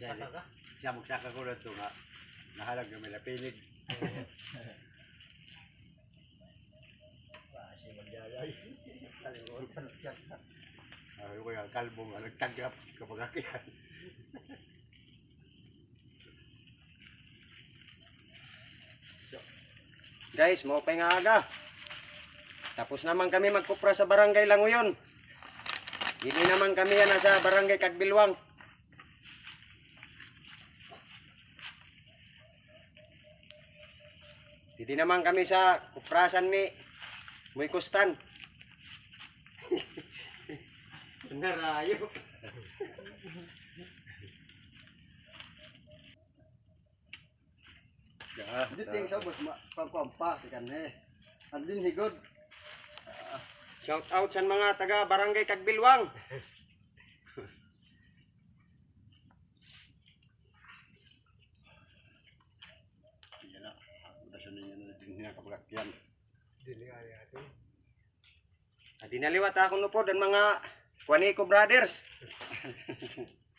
Saka ka? Siya magsaka ko na ito nga. Nahalag na may napinig. Kasi magyayay. Kalimutan siya. Ay, ko yung kalbo nga nagtanggap kapag akihan. Guys, mo pa nga aga. Tapos naman kami magkupra sa barangay Languyon. Hindi naman kami yan sa barangay Kagbilwang. Hindi naman kami sa kuprasan ni Muy Kustan. Narayo. Di ting sa bus ma pampa kan eh. Andin higod. Shout out sa mga taga barangay Kagbilwang. Na. Budasan ninyo na din niya kapag akihan. Adi naliwat ako no po dan mga Juanico Brothers.